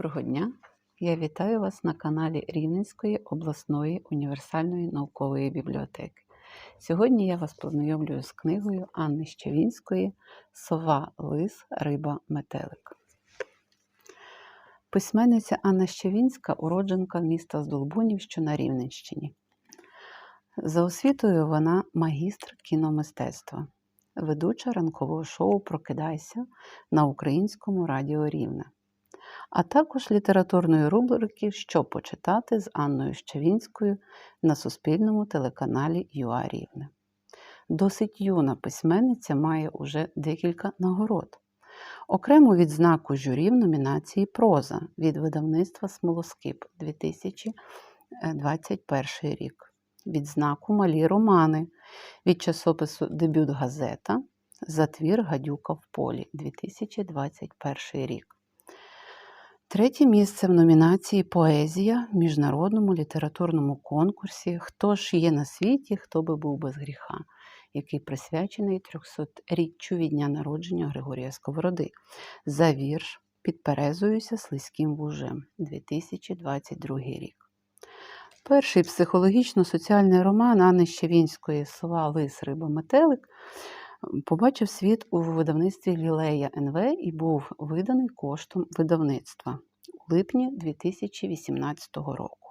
Доброго дня! Я вітаю вас на каналі Рівненської обласної універсальної наукової бібліотеки. Сьогодні я вас познайомлюю з книгою Анни Щавінської Сова, лис, риба, метелик. Письменниця Анна Щавінська уродженка міста Здолбунів, що на Рівненщині. За освітою вона магістр кіномистецтва, ведуча ранкового шоу Прокидайся на українському радіо Рівне а також літературної рубрики Що почитати з Анною Щавінською на Суспільному телеканалі ЮА Рівне. Досить юна письменниця має уже декілька нагород. Окрему відзнаку журі в номінації Проза від видавництва Смолоскип 2021 рік. Відзнаку Малі романи від часопису Дебют Газета за твір Гадюка в полі 2021 рік. Третє місце в номінації Поезія в міжнародному літературному конкурсі Хто ж є на світі, хто би був без гріха, який присвячений 300-річчю від дня народження Григорія Сковороди за вірш Підперезуюся слизьким вужем 2022 рік. Перший психологічно-соціальний роман Анни Щевінської Сова Лис Риба Метелик побачив світ у видавництві Лілея НВ і був виданий коштом видавництва у липні 2018 року.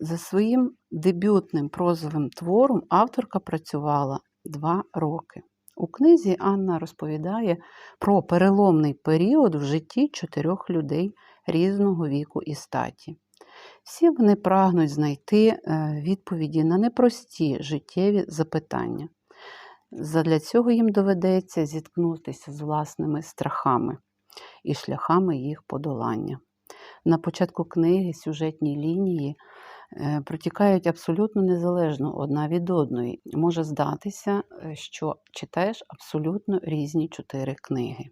За своїм дебютним прозовим твором авторка працювала два роки. У книзі Анна розповідає про переломний період в житті чотирьох людей різного віку і статі. Всі вони прагнуть знайти е, відповіді на непрості життєві запитання. Задля цього їм доведеться зіткнутися з власними страхами і шляхами їх подолання. На початку книги сюжетні лінії е, протікають абсолютно незалежно одна від одної. Може здатися, е, що читаєш абсолютно різні чотири книги.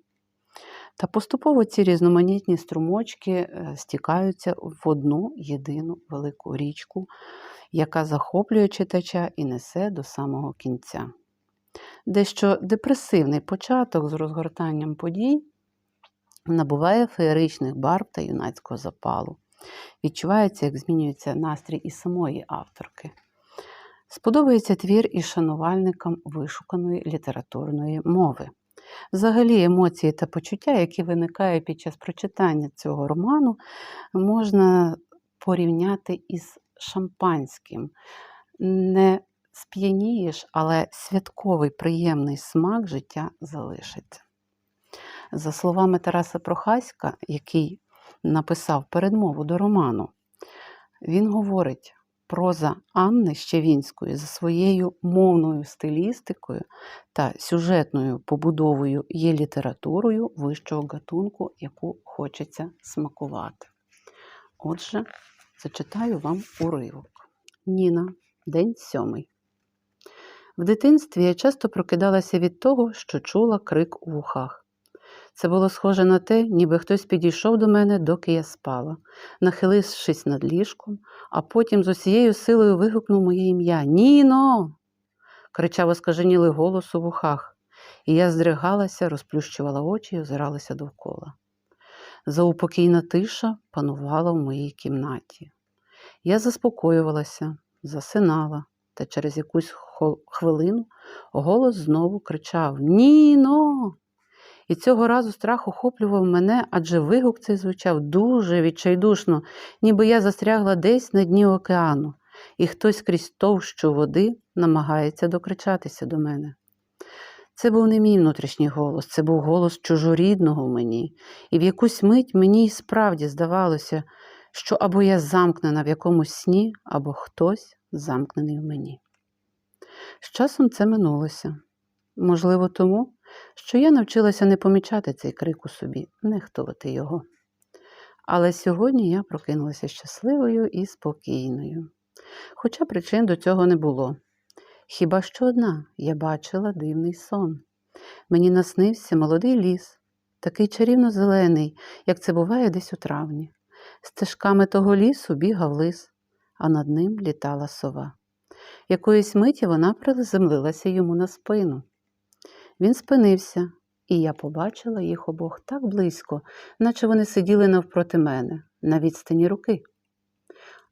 Та поступово ці різноманітні струмочки е, стікаються в одну єдину велику річку, яка захоплює читача і несе до самого кінця. Дещо депресивний початок з розгортанням подій набуває феєричних барв та юнацького запалу. Відчувається, як змінюється настрій і самої авторки. Сподобається твір і шанувальникам вишуканої літературної мови. Взагалі, емоції та почуття, які виникають під час прочитання цього роману, можна порівняти із шампанським. Не сп'янієш, але святковий приємний смак життя залишиться. За словами Тараса Прохаська, який написав передмову до роману, він говорить, проза Анни Щевінської за своєю мовною стилістикою та сюжетною побудовою є літературою вищого гатунку, яку хочеться смакувати. Отже, зачитаю вам уривок. Ніна, день сьомий. В дитинстві я часто прокидалася від того, що чула крик у вухах. Це було схоже на те, ніби хтось підійшов до мене, доки я спала, нахилившись над ліжком, а потім з усією силою вигукнув моє ім'я Ніно. кричав оскаженілий голос у вухах, і я здригалася, розплющувала очі і озиралася довкола. Заупокійна тиша панувала в моїй кімнаті. Я заспокоювалася, засинала, та через якусь хвилину голос знову кричав Ніно. І цього разу страх охоплював мене, адже вигук цей звучав дуже відчайдушно, ніби я застрягла десь на дні океану, і хтось крізь товщу води намагається докричатися до мене. Це був не мій внутрішній голос, це був голос чужорідного мені, і в якусь мить мені й справді здавалося, що або я замкнена в якомусь сні, або хтось замкнений в мені. З часом це минулося. Можливо, тому, що я навчилася не помічати цей крик у собі, нехтувати його. Але сьогодні я прокинулася щасливою і спокійною. Хоча причин до цього не було. Хіба що одна я бачила дивний сон. Мені наснився молодий ліс, такий чарівно зелений, як це буває десь у травні. Стежками того лісу бігав лис, а над ним літала сова. Якоїсь миті вона приземлилася йому на спину. Він спинився і я побачила їх обох так близько, наче вони сиділи навпроти мене, на відстані руки.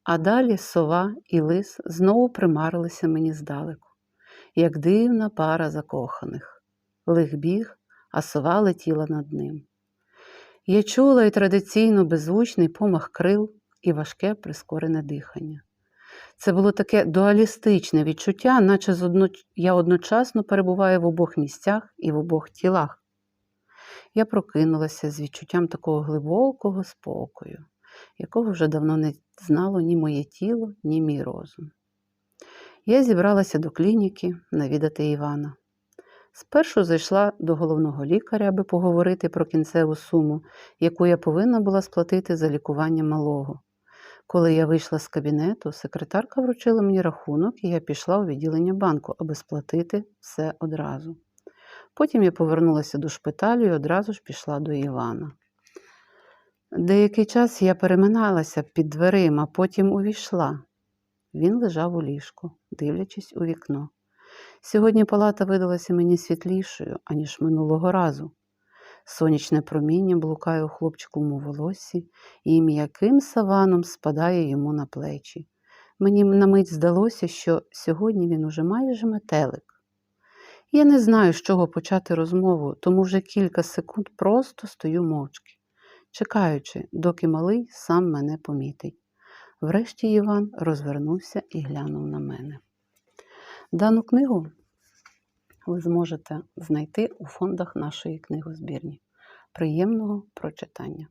А далі сова і лис знову примарилися мені здалеку, як дивна пара закоханих. Лих біг, а сова летіла над ним. Я чула й традиційно беззвучний помах крил і важке прискорене дихання. Це було таке дуалістичне відчуття, наче я одночасно перебуваю в обох місцях і в обох тілах. Я прокинулася з відчуттям такого глибокого спокою, якого вже давно не знало ні моє тіло, ні мій розум. Я зібралася до клініки навідати Івана. Спершу зайшла до головного лікаря, аби поговорити про кінцеву суму, яку я повинна була сплатити за лікування малого. Коли я вийшла з кабінету, секретарка вручила мені рахунок, і я пішла у відділення банку, аби сплатити все одразу. Потім я повернулася до шпиталю і одразу ж пішла до Івана. Деякий час я переминалася під дверима, потім увійшла. Він лежав у ліжку, дивлячись у вікно. Сьогодні палата видалася мені світлішою, аніж минулого разу. Сонячне проміння блукає у хлопчиковому волоссі і м'яким саваном спадає йому на плечі. Мені на мить здалося, що сьогодні він уже майже метелик. Я не знаю, з чого почати розмову, тому вже кілька секунд просто стою мовчки, чекаючи, доки малий сам мене помітить. Врешті Іван розвернувся і глянув на мене. Дану книгу ви зможете знайти у фондах нашої книгозбірні. Приємного прочитання!